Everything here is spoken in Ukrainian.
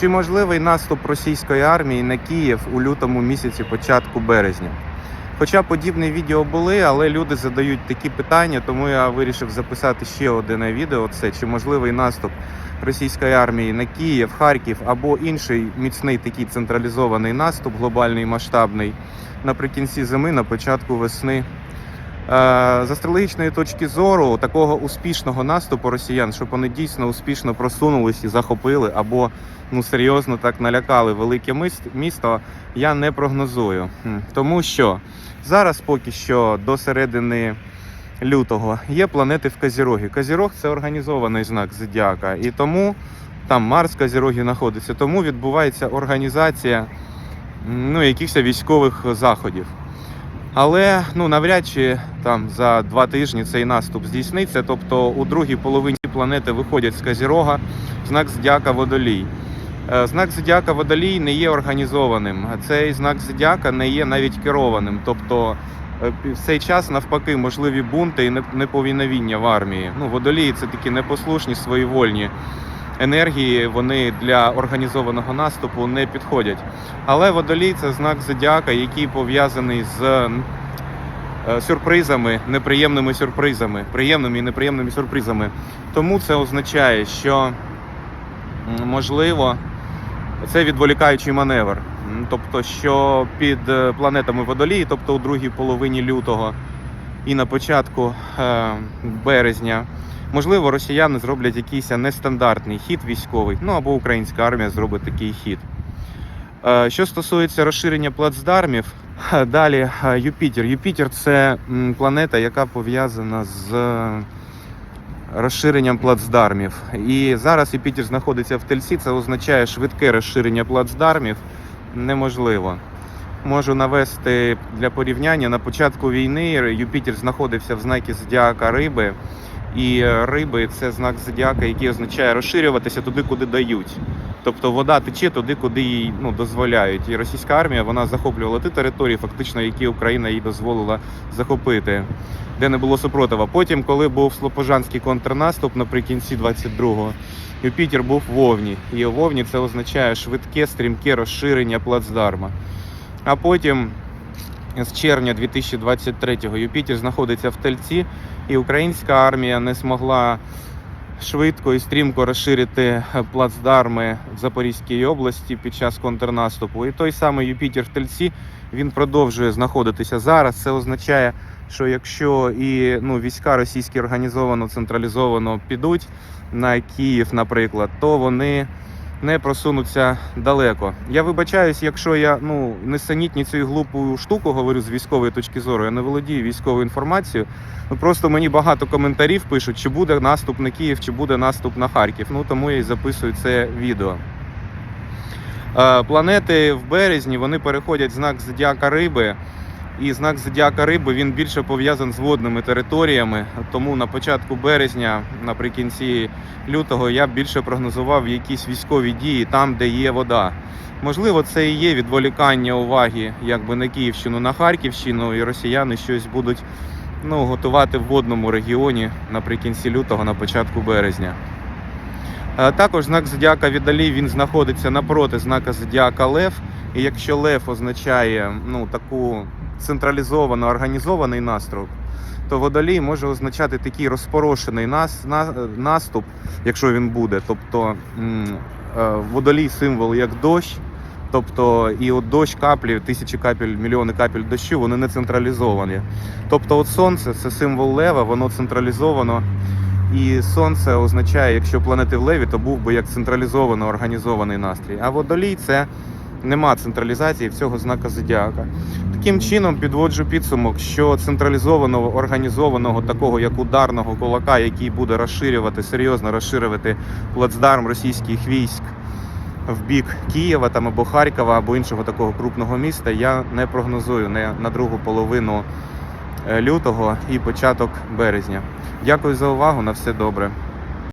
Чи можливий наступ російської армії на Київ у лютому місяці, початку березня? Хоча подібні відео були, але люди задають такі питання, тому я вирішив записати ще одне відео. Це чи можливий наступ російської армії на Київ, Харків або інший міцний такий централізований наступ, глобальний масштабний наприкінці зими, на початку весни. Е, З астрологічної точки зору такого успішного наступу росіян, щоб вони дійсно успішно просунулись і захопили, або ну серйозно так налякали велике місто, я не прогнозую. Тому що зараз поки що до середини лютого є планети в Казірогі. Казірог це організований знак зодіака, і тому там Марс в Казірогі знаходиться. Тому відбувається організація ну, якихось військових заходів. Але ну навряд чи там за два тижні цей наступ здійсниться. Тобто у другій половині планети виходять з Казірога знак зодіака Водолій. Е, Знак зодіака Водолій не є організованим. Цей знак зодіака не є навіть керованим. Тобто е, в цей час навпаки можливі бунти і неповіновіння в армії. Ну, водолії це такі непослушні, своєвольні енергії. Вони для організованого наступу не підходять. Але водолій це знак зодіака, який пов'язаний з е, сюрпризами, неприємними сюрпризами, приємними і неприємними сюрпризами. Тому це означає, що можливо це відволікаючий маневр. Тобто, що під е, планетами водолії, тобто у другій половині лютого і на початку е, березня, можливо, росіяни зроблять якийсь нестандартний хід військовий, ну або українська армія зробить такий хід. Е, Що стосується розширення плацдармів, далі е, Юпітер. Юпітер це планета, яка пов'язана з е, розширенням плацдармів. І зараз Юпітер знаходиться в Тельсі. Це означає швидке розширення плацдармів неможливо. Можу навести для порівняння на початку війни Юпітер знаходився в знакі зодіака риби. І риби це знак зодіака, який означає розширюватися туди, куди дають. Тобто вода тече туди, куди їй ну, дозволяють. І російська армія вона захоплювала ті території, фактично, які Україна їй дозволила захопити, де не було супротива. Потім, коли був Слобожанський контрнаступ наприкінці 22-го, Юпітер був в Овні. І Овні це означає швидке, стрімке розширення плацдарма. А потім з червня 2023-го Юпітер знаходиться в Тельці, і українська армія не змогла швидко і стрімко розширити плацдарми в Запорізькій області під час контрнаступу. І той самий Юпітер в Тельці він продовжує знаходитися зараз. Це означає, що якщо і ну, війська російські організовано централізовано підуть на Київ, наприклад, то вони не просунуться далеко. Я вибачаюсь, якщо я ну несенітницю і глупу штуку говорю з військової точки зору. Я не володію військовою інформацією. Ну просто мені багато коментарів пишуть, чи буде наступ на Київ, чи буде наступ на Харків. Ну тому я і записую це відео. Е, Планети в березні вони переходять знак зодіака риби. І знак зодіака риби він більше пов'язаний з водними територіями. Тому на початку березня, наприкінці лютого, я більше прогнозував якісь військові дії там, де є вода. Можливо, це і є відволікання уваги якби на Київщину, на Харківщину, і росіяни щось будуть ну, готувати в водному регіоні наприкінці лютого, на початку березня. Е, Також знак зодіака Віддалій він знаходиться напроти знака зодіака Лев. І якщо Лев означає ну, таку централізований, організований наступ, то водолій може означати такий розпорошений нас, на, наступ, якщо він буде. Тобто е, водолій символ як дощ. Тобто і от дощ каплі, тисячі капель, мільйони капель дощу, вони не централізовані. Тобто, от сонце це символ лева, воно централізовано. І сонце означає, якщо планети в леві, то був би як централізовано організований настрій. А водолій це нема централізації в цього знака зодіака. Таким чином підводжу підсумок, що централізованого організованого такого як ударного кулака, який буде розширювати, серйозно розширювати плацдарм російських військ в бік Києва там або Харкова, або іншого такого крупного міста, я не прогнозую не на другу половину е, лютого і початок березня. Дякую за увагу. На все добре.